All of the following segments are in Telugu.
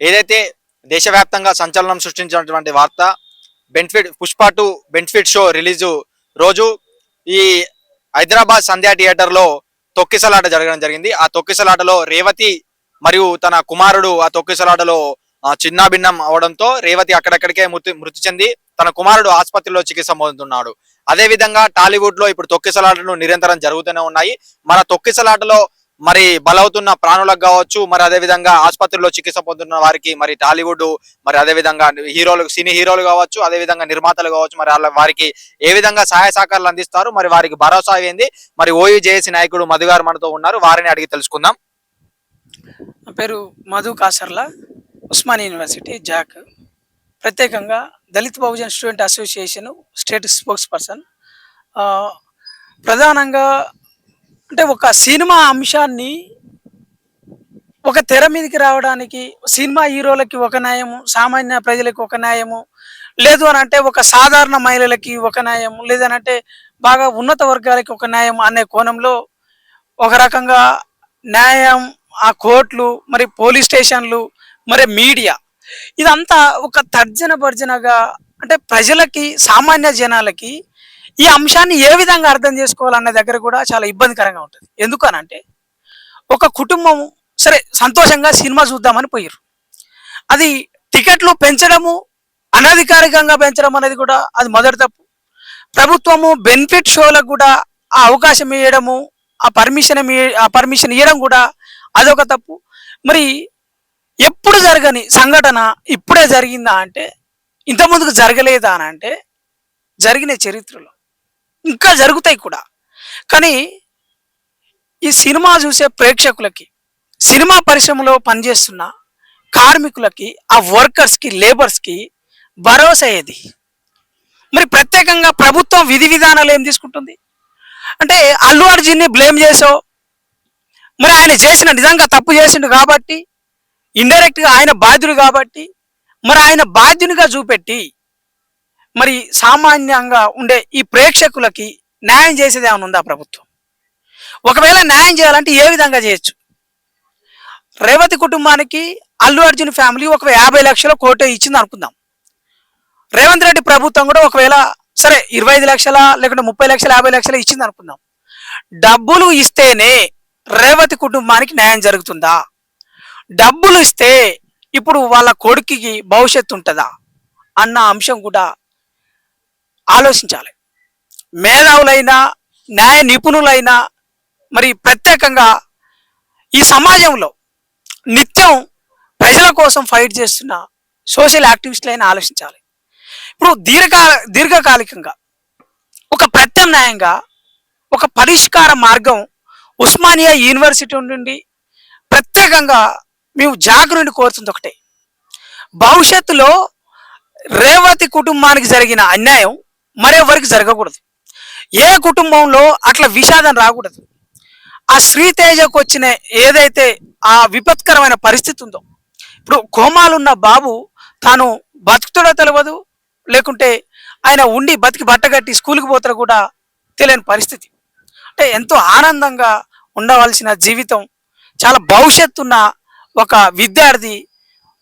ఏదైతే దేశవ్యాప్తంగా సంచలనం సృష్టించినటువంటి వార్త benefit Pushpa two benefit show release రోజు ఈ హైదరాబాద్ సంధ్యా థియేటర్లో తొక్కిసలాట జరగడం జరిగింది. ఆ తొక్కిసలాటలో రేవతి మరియు తన కుమారుడు ఆ తొక్కిసలాటలో చిన్నాభిన్నం అవడంతో రేవతి అక్కడక్కడికే మృతి మృతి చెంది తన కుమారుడు ఆసుపత్రిలో చికిత్స పొందుతున్నాడు. అదే విధంగా టాలీవుడ్లో ఇప్పుడు తొక్కిసలాటలు నిరంతరం జరుగుతూనే ఉన్నాయి. మన తొక్కిసలాటలో మరి బలవుతున్న ప్రాణులకు కావచ్చు మరి అదే విధంగా ఆసుపత్రిలో చికిత్స పొందుతున్న వారికి మరి టాలీవుడ్ మరి అదే విధంగా హీరోలు సినీ హీరోలు కావచ్చు అదే విధంగా నిర్మాతలు కావచ్చు మరి వాళ్ళ వారికి ఏ విధంగా సహాయ సహకారాలు అందిస్తారు మరి వారికి భరోసా ఏంది మరి ఓయూ జేఏసీ నాయకుడు మధు గారు మనతో ఉన్నారు వారిని అడిగి తెలుసుకుందాం. నా పేరు మధు కాసర్ల ఉస్మానియా యూనివర్సిటీ జాక్. ప్రత్యేకంగా Dalit Bahujan student association state spokesperson. ప్రధానంగా అంటే ఒక సినిమా అంశాన్ని ఒక తెర మీదకి రావడానికి సినిమా హీరోలకి ఒక న్యాయము సామాన్య ప్రజలకి ఒక న్యాయము లేదు అని అంటే ఒక సాధారణ మహిళలకి ఒక న్యాయం లేదనంటే బాగా ఉన్నత వర్గాలకి ఒక న్యాయం అనే కోణంలో ఒక రకంగా న్యాయం ఆ కోర్టులు మరి పోలీస్ స్టేషన్లు మరి మీడియా ఇదంతా ఒక తర్జన భర్జనగా అంటే ప్రజలకి సామాన్య జనాలకి ఈ అంశాన్ని ఏ విధంగా అర్థం చేసుకోవాలన్న దగ్గర కూడా చాలా ఇబ్బందికరంగా ఉంటుంది. ఎందుకనంటే ఒక కుటుంబం సరే సంతోషంగా సినిమా చూద్దామని పోయారు అది టికెట్లు పెంచడము అనధికారికంగా పెంచడం అనేది కూడా అది మొదటి తప్పు. ప్రభుత్వము బెనిఫిట్ షోలకు కూడా ఆ అవకాశం ఇవ్వడము ఆ పర్మిషన్ ఆ పర్మిషన్ ఇవ్వడం కూడా అదొక తప్పు. మరి ఎప్పుడు జరగని సంఘటన ఇప్పుడే జరిగిందా అంటే ఇంతకుముందుకు జరగలేదా అని అంటే జరిగిన చరిత్రలో ఇంకా జరుగుతాయి కూడా. కానీ ఈ సినిమా చూసే ప్రేక్షకులకి సినిమా పరిశ్రమలో పనిచేస్తున్న కార్మికులకి ఆ వర్కర్స్కి లేబర్స్కి భరోసా ఏది? మరి ప్రత్యేకంగా ప్రభుత్వం విధి విధానాలు ఏం తీసుకుంటుంది? అంటే అల్లు అర్జున్ని బ్లేమ్ చేసావు మరి ఆయన చేసిన నిజంగా తప్పు చేసిండు కాబట్టి ఇండైరెక్ట్గా ఆయన బాధ్యుడు కాబట్టి మరి ఆయన బాధ్యునిగా చూపెట్టి మరి సామాన్యంగా ఉండే ఈ ప్రేక్షకులకి న్యాయం చేసేది ఏమైనా ఉందా ప్రభుత్వం? ఒకవేళ న్యాయం చేయాలంటే ఏ విధంగా చేయొచ్చు? రేవతి కుటుంబానికి అల్లు అర్జున్ ఫ్యామిలీ ఒక యాభై లక్షల కోట ఇచ్చింది అనుకుందాం. రేవంత్ రెడ్డి ప్రభుత్వం కూడా ఒకవేళ సరే ఇరవై ఐదు లక్షల లేకుంటే ముప్పై లక్షల యాభై లక్షల ఇచ్చింది అనుకుందాం. డబ్బులు ఇస్తేనే రేవతి కుటుంబానికి న్యాయం జరుగుతుందా? డబ్బులు ఇస్తే ఇప్పుడు వాళ్ళ కొడుకుకి భవిష్యత్తు ఉంటుందా? అన్న అంశం కూడా ఆలోచించాలి. మేధావులైనా న్యాయ నిపుణులైనా మరి ప్రత్యేకంగా ఈ సమాజంలో నిత్యం ప్రజల కోసం ఫైట్ చేస్తున్న సోషల్ యాక్టివిస్టులైనా ఆలోచించాలి. ఇప్పుడు దీర్ఘకాల దీర్ఘకాలికంగా ఒక ప్రత్యామ్నాయంగా ఒక పరిష్కార మార్గం ఉస్మానియా యూనివర్సిటీ నుండి ప్రత్యేకంగా మేము జాగ్ కోరుతుంది ఒకటే. భవిష్యత్తులో రేవతి కుటుంబానికి జరిగిన అన్యాయం మరెవరికి జరగకూడదు. ఏ కుటుంబంలో అట్లా విషాదం రాకూడదు. ఆ శ్రీతేజకు వచ్చిన ఏదైతే ఆ విపత్కరమైన పరిస్థితి ఉందో ఇప్పుడు కోమాలున్న బాబు తాను బతుకుతాడో తెలియదు లేకుంటే ఆయన ఉండి బతికి బట్టగట్టి స్కూల్కి పోతారు కూడా తెలియని పరిస్థితి. అంటే ఎంతో ఆనందంగా ఉండవలసిన జీవితం చాలా భవిష్యత్తున్న ఒక విద్యార్థి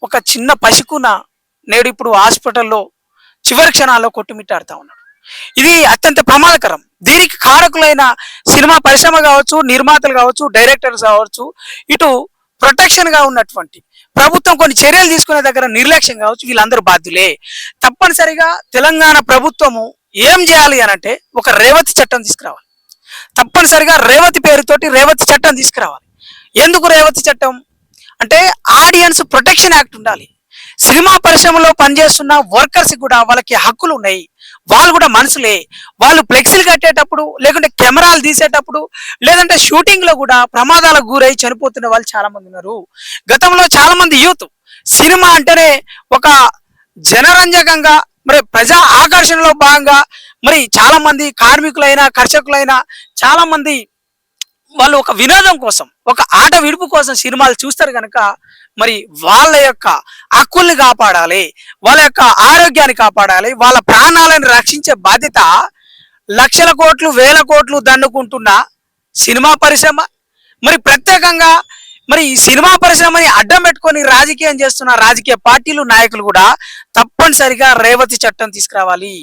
ఒక చిన్న పసికున నేడు ఇప్పుడు హాస్పిటల్లో చివరి క్షణాల్లో కొట్టుమిట్టాడుతా ఉన్నాడు. ఇది అత్యంత ప్రమాదకరం. దీనికి కారకులైన సినిమా పరిశ్రమ కావచ్చు నిర్మాతలు కావచ్చు డైరెక్టర్స్ కావచ్చు ఇటు ప్రొటెక్షన్గా ఉన్నటువంటి ప్రభుత్వం కొన్ని చర్యలు తీసుకునే దగ్గర నిర్లక్ష్యం కావచ్చు వీళ్ళందరూ బాధ్యులే. తప్పనిసరిగా తెలంగాణ ప్రభుత్వము ఏం చేయాలి అనంటే ఒక రేవతి చట్టం తీసుకురావాలి. తప్పనిసరిగా రేవతి పేరుతోటి రేవతి చట్టం తీసుకురావాలి. ఎందుకు రేవతి చట్టం? అంటే ఆడియన్స్ ప్రొటెక్షన్ యాక్ట్ ఉండాలి. సినిమా పరిశ్రమలో పనిచేస్తున్న వర్కర్స్ కూడా వాళ్ళకి హక్కులు ఉన్నాయి. వాళ్ళు కూడా మనుషులే వాళ్ళు ఫ్లెక్సీలు కట్టేటప్పుడు లేకుంటే కెమెరాలు తీసేటప్పుడు లేదంటే షూటింగ్లో కూడా ప్రమాదాలకు గురై చనిపోతున్న వాళ్ళు చాలా మంది ఉన్నారు. గతంలో చాలా మంది యూత్ సినిమా అంటేనే ఒక జనరంజకంగా మరి ప్రజా ఆకర్షణలో భాగంగా మరి చాలా మంది కార్మికులైనా కర్షకులైనా చాలా మంది వాళ్ళు ఒక వినోదం కోసం ఒక ఆట విడుపు కోసం సినిమాలు చూస్తారు కనుక మరి వాళ్ళ యొక్క హక్కుల్ని కాపాడాలి వాళ్ళ యొక్క ఆరోగ్యాన్ని కాపాడాలి వాళ్ళ ప్రాణాలను రక్షించే బాధ్యత లక్షల కోట్లు వేల కోట్లు దండుకుంటున్న సినిమా పరిశ్రమ. మరి ప్రత్యేకంగా మరి ఈ సినిమా పరిశ్రమని అడ్డం పెట్టుకొని రాజకీయం చేస్తున్న రాజకీయ పార్టీలు నాయకులు కూడా తప్పనిసరిగా రేవతి చట్టం తీసుకురావాలి.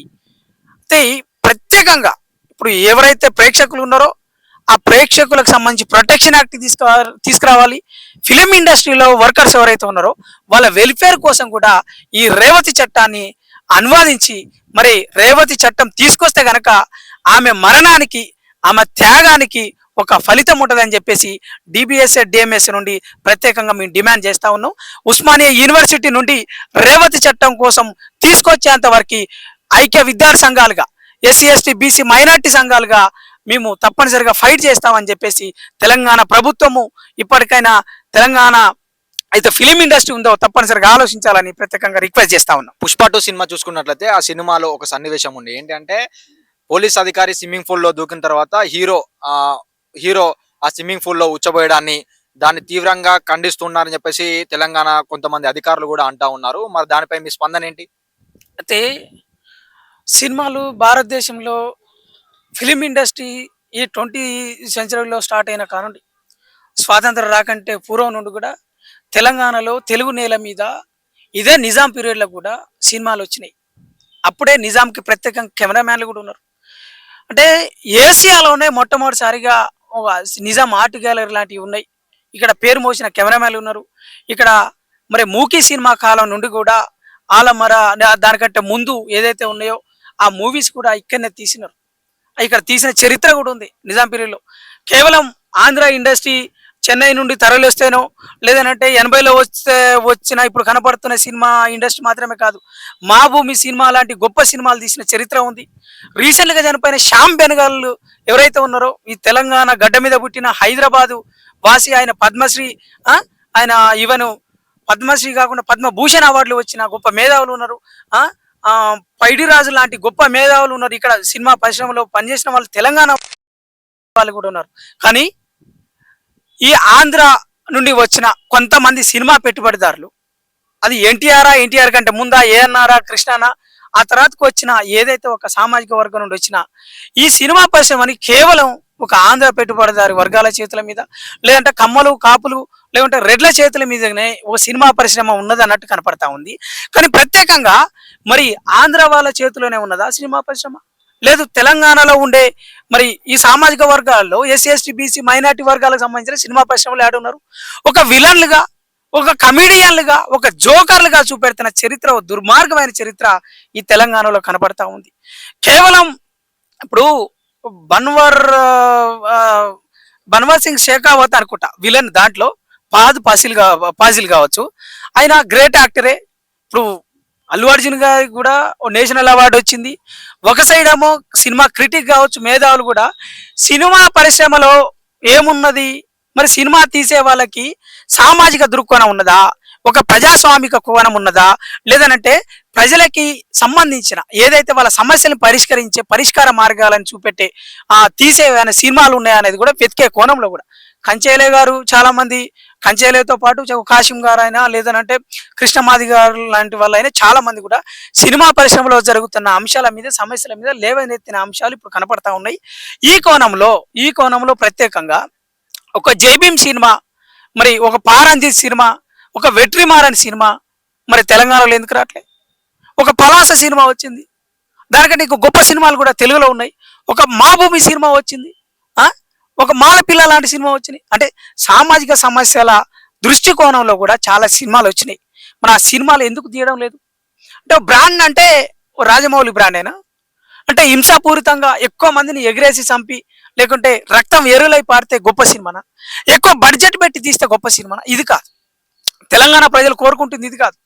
అయితే ప్రత్యేకంగా ఇప్పుడు ఎవరైతే ప్రేక్షకులు ఉన్నారో ఆ ప్రేక్షకులకు సంబంధించి ప్రొటెక్షన్ యాక్ట్ తీసుకురా తీసుకురావాలి. ఫిలిం ఇండస్ట్రీలో వర్కర్స్ ఎవరైతే ఉన్నారో వాళ్ళ వెల్ఫేర్ కోసం కూడా ఈ రేవతి చట్టాన్ని అనువాదించి మరి రేవతి చట్టం తీసుకొస్తే గనక ఆమె మరణానికి ఆమె త్యాగానికి ఒక ఫలితం ఉంటుందని చెప్పేసి డిబిఎస్ఏ డిఎంఎస్ నుండి ప్రత్యేకంగా మేము డిమాండ్ చేస్తా ఉన్నాం. ఉస్మానియా యూనివర్సిటీ నుండి రేవతి చట్టం కోసం తీసుకొచ్చేంత వరకు ఐక్య విద్యార్థి సంఘాలుగా ఎస్సీ ఎస్టీ బీసీ మైనార్టీ సంఘాలుగా మేము తప్పనిసరిగా ఫైట్ చేస్తామని చెప్పేసి తెలంగాణ ప్రభుత్వము ఇప్పటికైనా తెలంగాణ అయితే ఫిలిం ఇండస్ట్రీ ఉందో తప్పనిసరిగా ఆలోచించాలని ప్రత్యేకంగా రిక్వెస్ట్ చేస్తా ఉన్నాం. పుష్ప టూ సినిమా చూసుకున్నట్లయితే ఆ సినిమాలో ఒక సన్నివేశం ఉంది. ఏంటంటే పోలీస్ అధికారి స్విమ్మింగ్ పూల్లో దూకిన తర్వాత హీరో ఆ హీరో ఆ స్విమ్మింగ్ పూల్లో ఉచ్చబోయడాన్ని దాన్ని తీవ్రంగా ఖండిస్తున్నారని చెప్పేసి తెలంగాణ కొంతమంది అధికారులు కూడా అంటా ఉన్నారు. మరి దానిపై మీ స్పందన ఏంటి? అయితే సినిమాలు భారతదేశంలో ఫిలిం ఇండస్ట్రీ ఈ ట్వంటీ సెంచరీలో స్టార్ట్ అయిన కానుండి. స్వాతంత్రం రాకంటే పూర్వం నుండి కూడా తెలంగాణలో తెలుగు నేల మీద ఇదే నిజాం పీరియడ్లో కూడా సినిమాలు వచ్చినాయి. అప్పుడే నిజాంకి ప్రత్యేకంగా కెమెరామ్యాన్లు కూడా ఉన్నారు. అంటే ఏసియాలోనే మొట్టమొదటిసారిగా నిజాం ఆర్ట్ గ్యాలరీ లాంటివి ఉన్నాయి. ఇక్కడ పేరు మోసిన కెమెరామ్యాన్లు ఉన్నారు. ఇక్కడ మరి మూకీ సినిమా కాలం నుండి కూడా ఆలమర దానికంటే ముందు ఏదైతే ఉన్నాయో ఆ మూవీస్ కూడా ఇక్కడనే తీసినారు. ఇక్కడ తీసిన చరిత్ర కూడా ఉంది నిజాం పీరియడ్లో కేవలం ఆంధ్ర ఇండస్ట్రీ చెన్నై నుండి తరలిస్తేనో లేదనంటే ఎనభైలో వస్తే వచ్చిన ఇప్పుడు కనపడుతున్న సినిమా ఇండస్ట్రీ మాత్రమే కాదు మా భూమి సినిమా లాంటి గొప్ప సినిమాలు తీసిన చరిత్ర ఉంది. రీసెంట్గా చనిపోయిన శ్యామ్ బెనగాళ్ళు ఎవరైతే ఉన్నారో ఈ తెలంగాణ గడ్డ మీద పుట్టిన హైదరాబాదు వాసి ఆయన పద్మశ్రీ ఆయన ఇవను పద్మశ్రీ కాకుండా పద్మభూషణ్ అవార్డులు వచ్చిన గొప్ప మేధావులు ఉన్నారు. పైడి రాజు పైడిరాజు లాంటి గొప్ప మేధావులు ఉన్నారు. ఇక్కడ సినిమా పరిశ్రమలో పనిచేసిన వాళ్ళు తెలంగాణ వాళ్ళు కూడా ఉన్నారు. కానీ ఈ ఆంధ్ర నుండి వచ్చిన కొంతమంది సినిమా పెట్టుబడిదారులు అది ఎన్టీఆర్ ఎన్టీఆర్ కంటే ముందా ఏఎన్ఆరా కృష్ణనా ఆ తర్వాతకు వచ్చిన ఏదైతే ఒక సామాజిక వర్గం నుండి వచ్చిన ఈ సినిమా పరిశ్రమని కేవలం ఒక ఆంధ్ర పెట్టుబడిదారి వర్గాల చేతుల మీద లేదంటే కమ్మలు కాపులు లేదంటే రెడ్ల చేతుల మీదనే ఓ సినిమా పరిశ్రమ ఉన్నది అన్నట్టు కనపడతా ఉంది. కానీ ప్రత్యేకంగా మరి ఆంధ్ర వాళ్ళ చేతిలోనే ఉన్నదా సినిమా పరిశ్రమ? లేదు తెలంగాణలో ఉండే మరి ఈ సామాజిక వర్గాల్లో ఎస్సీ ఎస్టీ బీసీ మైనార్టీ వర్గాలకు సంబంధించిన సినిమా పరిశ్రమలు ఆడున్నారు ఒక విలన్లుగా ఒక కమిడియన్లుగా ఒక జోకర్లుగా చూపెడుతున్న చరిత్ర దుర్మార్గమైన చరిత్ర ఈ తెలంగాణలో కనపడతా ఉంది. కేవలం ఇప్పుడు బన్వర్ బన్వర్ సింగ్ షేకావత్ అనుకుంటా విలన్ దాంట్లో పాదు పాసిల్ కా పాజిల్ కావచ్చు. ఆయన గ్రేట్ యాక్టరే ఇప్పుడు అల్లు అర్జున్ గారికి కూడా ఓ నేషనల్ అవార్డు వచ్చింది. ఒక సైడ్ ఏమో సినిమా క్రిటిక్ కావచ్చు మేధావులు కూడా. సినిమా పరిశ్రమలో ఏమున్నది? మరి సినిమా తీసే వాళ్ళకి సామాజిక దృక్కోణం ఉన్నదా? ఒక ప్రజాస్వామిక కోణం ఉన్నదా? లేదనంటే ప్రజలకి సంబంధించిన ఏదైతే వాళ్ళ సమస్యలను పరిష్కరించే పరిష్కార మార్గాలను చూపెట్టే ఆ తీసే సినిమాలు ఉన్నాయనేది కూడా వెతికే కోణంలో కూడా. కంచేలే గారు చాలా మంది కంచేలేతో పాటు చ- కాశీం గారు అయినా లేదనంటే కృష్ణమాది గారు లాంటి వాళ్ళైనా చాలా మంది కూడా సినిమా పరిశ్రమలో జరుగుతున్న అంశాల మీద సమస్యల మీద లేవనెత్తిన అంశాలు ఇప్పుడు కనపడతా ఉన్నాయి. ఈ కోణంలో ఈ కోణంలో ప్రత్యేకంగా ఒక జైభీం సినిమా మరి ఒక పారంజీ సినిమా ఒక వెట్రిమారని సినిమా మరి తెలంగాణలో ఎందుకు రావట్లే ఒక పలాస సినిమా వచ్చింది. దానికంటే ఇంకో గొప్ప సినిమాలు కూడా తెలుగులో ఉన్నాయి. ఒక మా భూమి సినిమా వచ్చింది. ఒక మాల పిల్ల లాంటి సినిమా వచ్చినాయి. అంటే సామాజిక సమస్యల దృష్టికోణంలో కూడా చాలా సినిమాలు వచ్చినాయి. మన ఆ సినిమాలు ఎందుకు తీయడం లేదు? అంటే బ్రాండ్ అంటే ఓ రాజమౌళి బ్రాండేనా అంటే హింసాపూరితంగా ఎక్కువ మందిని ఎగిరేసి చంపి లేకుంటే రక్తం ఎరులై పారితే గొప్ప సినిమానా? ఎక్కువ బడ్జెట్ పెట్టి తీస్తే గొప్ప సినిమానా? ఇది కాదు. తెలంగాణ ప్రజలు కోరుకుంటుంది ఇది కాదు.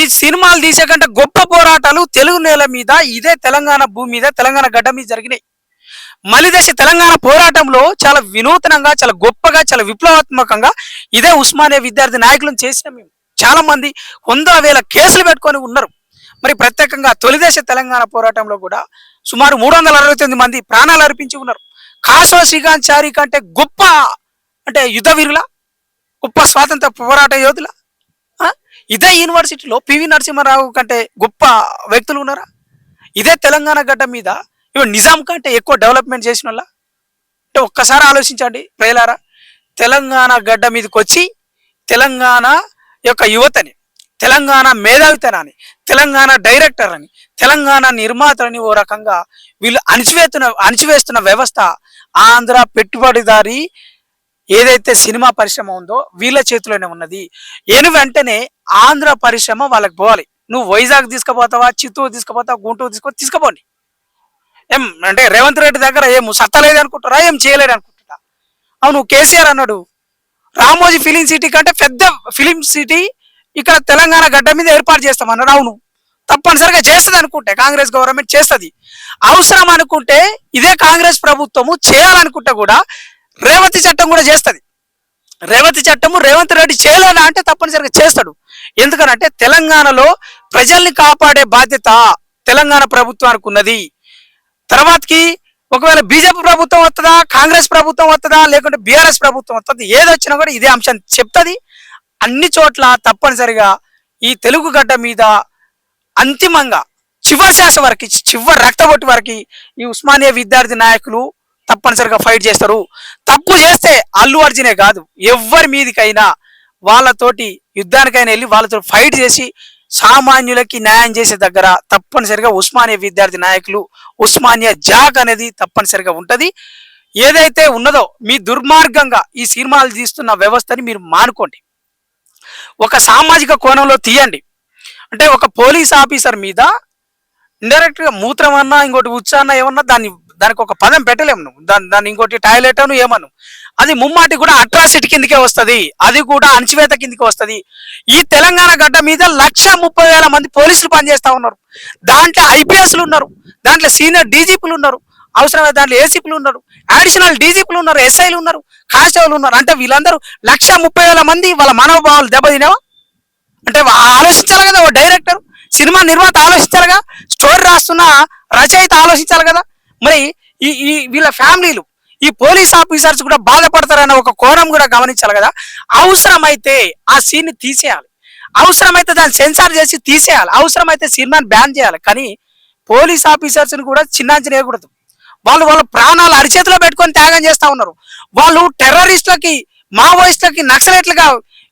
ఈ సినిమాలు తీసే కంటే గొప్ప పోరాటాలు తెలుగు నేల మీద ఇదే తెలంగాణ భూమి మీద తెలంగాణ గడ్డ మీద జరిగినాయి. మలిదశ తెలంగాణ పోరాటంలో చాలా వినూతనంగా చాలా గొప్పగా చాలా విప్లవాత్మకంగా ఇదే ఉస్మానియా విద్యార్థి నాయకులను చేసిన మేము. చాలా మంది వందల వేల కేసులు పెట్టుకొని ఉన్నారు. మరి ప్రత్యేకంగా తొలిదేశ తెలంగాణ పోరాటంలో కూడా సుమారు మూడు వందల అరవై తొమ్మిది మంది ప్రాణాలు అర్పించి ఉన్నారు. కాసో శ్రీకాంత్ చారి కంటే గొప్ప అంటే యుద్ధ వీరుల గొప్ప స్వాతంత్ర పోరాట యోధుల ఇదే యూనివర్సిటీలో పివి నరసింహారావు కంటే గొప్ప వ్యక్తులు ఉన్నారా? ఇదే తెలంగాణ గడ్డ మీద ఇవి నిజాం కంటే ఎక్కువ డెవలప్మెంట్ చేసిన వాళ్ళ అంటే ఒక్కసారి ఆలోచించండి ప్రజలారా తెలంగాణ గడ్డ మీదకి వచ్చి తెలంగాణ యొక్క యువతని తెలంగాణ మేధావితనాన్ని తెలంగాణ డైరెక్టర్ అని తెలంగాణ నిర్మాతలని ఓ రకంగా వీళ్ళు అణిచివేస్తున్న అణిచివేస్తున్న వ్యవస్థ ఆంధ్ర పెట్టుబడిదారి ఏదైతే సినిమా పరిశ్రమ ఉందో వీళ్ళ చేతిలోనే ఉన్నది. ఎను వెంటనే ఆంధ్ర పరిశ్రమ వాళ్ళకి పోవాలి. నువ్వు వైజాగ్ తీసుకుపోతావా చిత్తూరు తీసుకుపోతావా గుంటూరు తీసుకుపో తీసుకుపోండి. ఏం అంటే రేవంత్ రెడ్డి దగ్గర ఏం సత్తలేదు అనుకుంటారా ఏం చేయలేదు అనుకుంటున్నా అవును కేసీఆర్ అన్నాడు రామోజీ ఫిలిం సిటీ కంటే పెద్ద ఫిలిం సిటీ ఇక్కడ తెలంగాణ గడ్డ మీద ఏర్పాటు చేస్తామన్నాడు అవును తప్పనిసరిగా చేస్తుంది అనుకుంటే కాంగ్రెస్ గవర్నమెంట్ చేస్తుంది. అవసరం అనుకుంటే ఇదే కాంగ్రెస్ ప్రభుత్వము చేయాలనుకుంటే కూడా రేవతి చట్టం కూడా చేస్తుంది. రేవతి చట్టము రేవంత్ రెడ్డి చేయలేనా అంటే తప్పనిసరిగా చేస్తాడు. ఎందుకనంటే తెలంగాణలో ప్రజల్ని కాపాడే బాధ్యత తెలంగాణ ప్రభుత్వానికి ఉన్నది. తర్వాతకి ఒకవేళ బీజేపీ ప్రభుత్వం వస్తుందా కాంగ్రెస్ ప్రభుత్వం వస్తుందా లేకుంటే బీఆర్ఎస్ ప్రభుత్వం వస్తుంది ఏది వచ్చినా కూడా ఇదే అంశం చెప్తుంది. అన్ని చోట్ల తప్పనిసరిగా ఈ తెలుగు గడ్డ మీద అంతిమంగా చివరి శాస వరకు చివరి రక్తబొట్టి వరకు ఈ ఉస్మానియా విద్యార్థి నాయకులు తప్పనిసరిగా ఫైట్ చేస్తారు. తప్పు చేస్తే అల్లు అర్జునే కాదు. ఎవరి మీదికైనా వాళ్ళతోటి యుద్ధానికైనా వెళ్ళి వాళ్ళతో ఫైట్ చేసి సామాన్యులకి న్యాయం చేసే దగ్గర తప్పనిసరిగా ఉస్మానియా విద్యార్థి నాయకులు ఉస్మానియా జాగ్ అనేది తప్పనిసరిగా ఉంటుంది. ఏదైతే ఉన్నదో మీ దుర్మార్గంగా ఈ సినిమాలు తీస్తున్న వ్యవస్థని మీరు మానుకోండి. ఒక సామాజిక కోణంలో తీయండి. అంటే ఒక పోలీస్ ఆఫీసర్ మీద ఇండైరెక్ట్గా మూత్రమన్నా మూత్రం అన్నా ఇంకోటి ఉచ్చ అన్నా ఏమన్నా దాన్ని దానికి ఒక పదం పెట్టలేము నువ్వు. దాన్ని దాన్ని ఇంకోటి టాయిలెట్ అను ఏమను. అది ముమ్మాటి కూడా అట్రాసిటీ కిందకే వస్తుంది. అది కూడా అణచివేత కిందకి వస్తది. ఈ తెలంగాణ గడ్డ మీద లక్ష ముప్పై వేల మంది పోలీసులు పనిచేస్తా ఉన్నారు. దాంట్లో ఐపీఎస్లు ఉన్నారు. దాంట్లో సీనియర్ డీజీపీలు ఉన్నారు. అవసరమైన దాంట్లో ఏసీపీలు ఉన్నారు. అడిషనల్ డీజీపీలు ఉన్నారు. ఎస్ఐలు ఉన్నారు. కానిస్టేబుల్ ఉన్నారు. అంటే వీళ్ళందరూ లక్ష ముప్పై వేల మంది వాళ్ళ మనోభావాలు దెబ్బతినేవా? అంటే ఆలోచించాలి కదా ఓ డైరెక్టర్. సినిమా నిర్మాత ఆలోచించాలిగా? స్టోరీ రాస్తున్న రచయిత ఆలోచించాలి కదా? మరి ఈ ఈ వీళ్ళ ఫ్యామిలీలు ఈ పోలీస్ ఆఫీసర్స్ కూడా బాధపడతారనే ఒక కోణం కూడా గమనించాలి కదా. అవసరమైతే ఆ సీన్ని తీసేయాలి. అవసరమైతే దాన్ని సెన్సార్ చేసి తీసేయాలి. అవసరమైతే సినిమాని బ్యాన్ చేయాలి. కానీ పోలీస్ ఆఫీసర్స్ని కూడా చిన్నాంచన వేయకూడదు వాళ్ళు వాళ్ళ ప్రాణాలు అరిచేతిలో పెట్టుకొని త్యాగం చేస్తూ ఉన్నారు. వాళ్ళు టెర్రరిస్టులకి మావోయిస్టులకి నక్సలైట్లుగా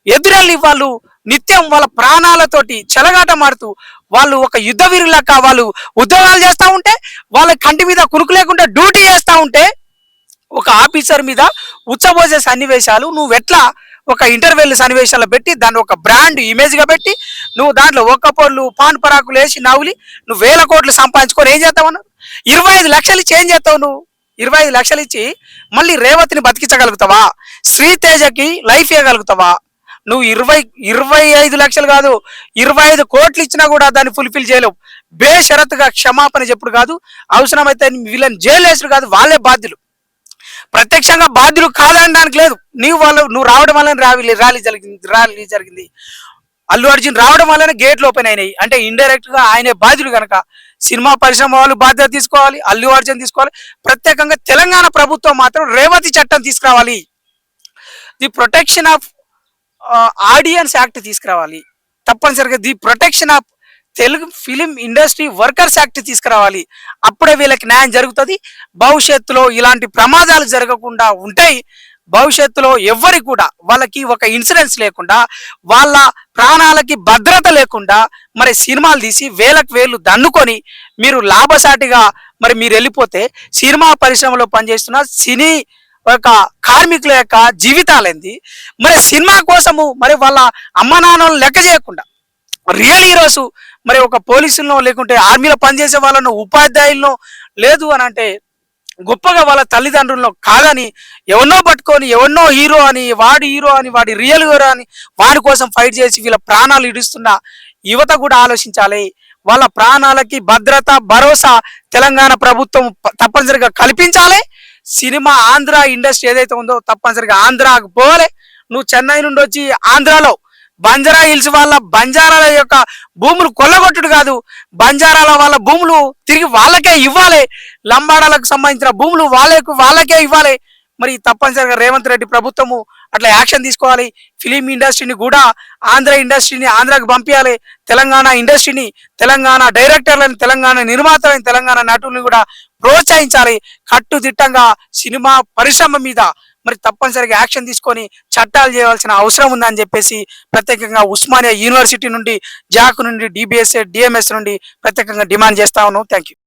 ఎదురెళ్ళి వాళ్ళు నిత్యం వాళ్ళ ప్రాణాలతోటి చెలగాట మారుతూ వాళ్ళు ఒక యుద్ధ వీరులక వాళ్ళు ఉద్యోగాలు చేస్తూ ఉంటే వాళ్ళ కంటి మీద కునుకు లేకుండా డ్యూటీ చేస్తూ ఉంటే ఒక ఆఫీసర్ మీద ఉచ్చబోసే సన్నివేశాలు నువ్వు ఎట్లా ఒక ఇంటర్వెల్ సన్నివేశాలు పెట్టి దాన్ని ఒక బ్రాండ్ ఇమేజ్గా పెట్టి నువ్వు దాంట్లో ఒక్క పొర్లు పాన్ పరాకులు వేసి నవ్వులి నువ్వు వేల కోట్లు సంపాదించుకొని ఏం చేస్తావు ఇరవై ఐదు లక్షలు ఇచ్చి ఏం చేస్తావు నువ్వు? ఇరవై ఐదు లక్షలు ఇచ్చి మళ్ళీ రేవతిని బతికించగలుగుతావా? శ్రీతేజకి లైఫ్ ఇవ్వగలుగుతావా? నువ్వు ఇరవై ఇరవై ఐదు లక్షలు కాదు ఇరవై ఐదు కోట్లు ఇచ్చినా కూడా దాన్ని ఫుల్ఫిల్ చేయలేవు. బేషరతుగా క్షమాపణ చెప్పుడు కాదు అవసరమైతే వీళ్ళని జైలు వేసుడు కాదు వాళ్ళే బాధ్యులు. ప్రత్యక్షంగా బాధ్యులు కాదనడానికి లేదు. నీవు వాళ్ళు నువ్వు రావడం వల్ల రావి ర్యాలీ జరిగింది ర్యాలీ జరిగింది. అల్లు అర్జున్ రావడం వల్లనే గేట్లు ఓపెన్ అయినాయి. అంటే ఇండైరెక్ట్గా ఆయనే బాధ్యులు కనుక సినిమా పరిశ్రమ వాళ్ళు బాధ్యత తీసుకోవాలి అల్లు అర్జున్ తీసుకోవాలి. ప్రత్యేకంగా తెలంగాణ ప్రభుత్వం మాత్రం రేవతి చట్టం తీసుకురావాలి. The protection of audience act తీసుకురావాలి. తప్పనిసరిగా the protection of Telugu film industry workers act తీసుకురావాలి. అప్పుడే వీళ్ళకి న్యాయం జరుగుతుంది. భవిష్యత్తులో ఇలాంటి ప్రమాదాలు జరగకుండా ఉంటాయి. భవిష్యత్తులో ఎవ్వరి కూడా వాళ్ళకి ఒక ఇన్సూరెన్స్ లేకుండా వాళ్ళ ప్రాణాలకి భద్రత లేకుండా మరి సినిమాలు తీసి వేలకు వేలు దన్నుకొని మీరు లాభసాటిగా మరి మీరు వెళ్ళిపోతే సినిమా పరిశ్రమలో పనిచేస్తున్న సినీ ఒక కార్మికుల యొక్క జీవితాలేంది. మరి సినిమా కోసము మరి వాళ్ళ అమ్మ నాన్నలు లెక్క చేయకుండా రియల్ హీరోస్ మరి ఒక పోలీసులను లేకుంటే ఆర్మీలో పనిచేసే వాళ్ళను ఉపాధ్యాయులను లేదు అని అంటే గొప్పగా వాళ్ళ తల్లిదండ్రులను కాదని ఎవరినో పట్టుకొని ఎవరినో హీరో అని వాడి హీరో అని వాడి రియల్ హీరో అని వాడి కోసం ఫైట్ చేసి వీళ్ళ ప్రాణాలు ఇడుస్తున్న యువత కూడా ఆలోచించాలి. వాళ్ళ ప్రాణాలకి భద్రత భరోసా తెలంగాణ ప్రభుత్వం తప్పనిసరిగా కల్పించాలి. సినిమా ఆంధ్ర ఇండస్ట్రీ ఏదైతే ఉందో తప్పనిసరిగా ఆంధ్రాకు పోవాలి. నువ్వు చెన్నై నుండి వచ్చి ఆంధ్రాలో బంజారా హిల్స్ వాళ్ళ బంజారాల యొక్క భూములు కొల్లగొట్టుడు కాదు. బంజారాల వాళ్ళ భూములు తిరిగి వాళ్ళకే ఇవ్వాలి. లంబాడాలకు సంబంధించిన భూములు వాళ్ళకు వాళ్ళకే ఇవ్వాలి. మరి తప్పనిసరిగా రేవంత్ రెడ్డి ప్రభుత్వము అట్లా యాక్షన్ తీసుకోవాలి. ఫిలిం ఇండస్ట్రీని కూడా ఆంధ్ర ఇండస్ట్రీని ఆంధ్రాకి పంపించాలి తెలంగాణ ఇండస్ట్రీని తెలంగాణ డైరెక్టర్లను తెలంగాణ నిర్మాతలను తెలంగాణ నటుల్ని కూడా ప్రోత్సహించాలి. కట్టుదిట్టంగా సినిమా పరిశ్రమ మీద మరి తప్పనిసరిగా యాక్షన్ తీసుకొని చట్టాలు చేయవలసిన అవసరం ఉందని చెప్పేసి ప్రత్యేకంగా ఉస్మానియా యూనివర్సిటీ నుండి జాక్ నుండి డిబిఎస్ డిఎంఎస్ నుండి ప్రత్యేకంగా డిమాండ్ చేస్తా ఉన్నాం. Thank you